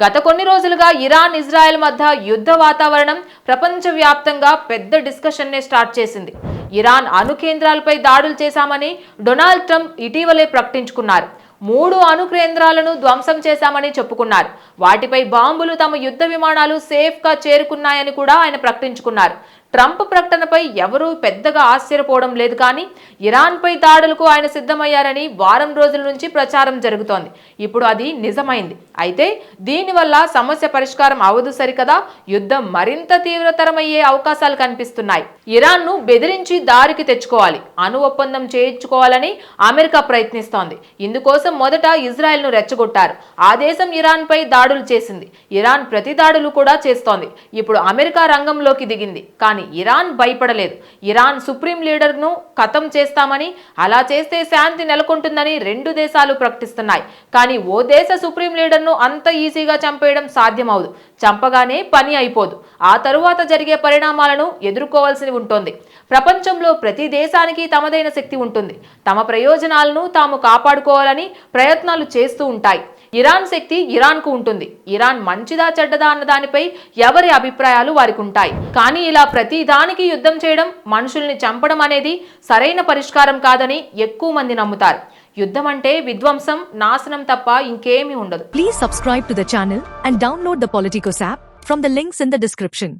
గత కొన్ని రోజులుగా ఇరాన్ ఇజ్రాయెల్ మధ్య యుద్ధ వాతావరణం ప్రపంచవ్యాప్తంగా పెద్ద డిస్కషన్నే స్టార్ట్ చేసింది. ఇరాన్ అణు కేంద్రాలపై దాడులు చేశామని డొనాల్డ్ ట్రంప్ ఇటీవలే ప్రకటించుకున్నారు. మూడు అణు కేంద్రాలను ధ్వంసం చేశామని చెప్పుకున్నారు. వాటిపై బాంబులు తమ యుద్ధ విమానాలు సేఫ్గా చేరుకున్నాయని కూడా ఆయన ప్రకటించుకున్నారు. ట్రంప్ ప్రకటనపై ఎవరూ పెద్దగా ఆశ్చర్యపోవడం లేదు కానీ ఇరాన్పై దాడులకు ఆయన సిద్ధమయ్యారని వారం రోజుల నుంచి ప్రచారం జరుగుతోంది. ఇప్పుడు అది నిజమైంది. అయితే దీనివల్ల సమస్య పరిష్కారం అవదు సరికదా యుద్ధం మరింత తీవ్రతరమయ్యే అవకాశాలు కనిపిస్తున్నాయి. ఇరాన్ను బెదిరించి దారికి తెచ్చుకోవాలి అణు ఒప్పందం చేయించుకోవాలని అమెరికా ప్రయత్నిస్తోంది. ఇందుకోసం మొదట ఇజ్రాయెల్ను రెచ్చగొట్టారు. ఆ దేశం ఇరాన్పై దాడులు చేసింది. ఇరాన్ ప్రతి దాడులు కూడా చేస్తోంది. ఇప్పుడు అమెరికా రంగంలోకి దిగింది. కానీ ఇరాన్ భయపడలేదు. ఇరాన్ సుప్రీం లీడర్ను ఖతం చేస్తామని అలా చేస్తే శాంతి నెలకొంటుందని రెండు దేశాలు ప్రకటిస్తున్నాయి. కానీ ఓ దేశ సుప్రీం లీడర్ను అంత ఈజీగా చంపేయడం సాధ్యమవదు. చంపగానే పని అయిపోదు. ఆ తరువాత జరిగే పరిణామాలను ఎదుర్కోవాల్సి ఉంటుంది. ప్రపంచంలో ప్రతి దేశానికి తమదైన శక్తి ఉంటుంది. తమ ప్రయోజనాలను తాము కాపాడుకోవాలని ప్రయత్నాలు చేస్తూ ఉంటాయి. ఇరాన్ శక్తి ఇరాన్కు ఉంటుంది. ఇరాన్ మంచిదా చెడ్డదా అన్న దానిపై ఎవరి అభిప్రాయాలు వారికి ఉంటాయి కానీ ఇలా ప్రతి దానికి యుద్ధం చేయడం మనుషుల్ని చంపడం అనేది సరైన పరిష్కారం కాదని ఎక్కువ మంది నమ్ముతారు. యుద్ధం అంటే విధ్వంసం నాశనం తప్ప ఇంకేమీ ఉండదు. Please subscribe to the channel and download the Politicos app from the links in the description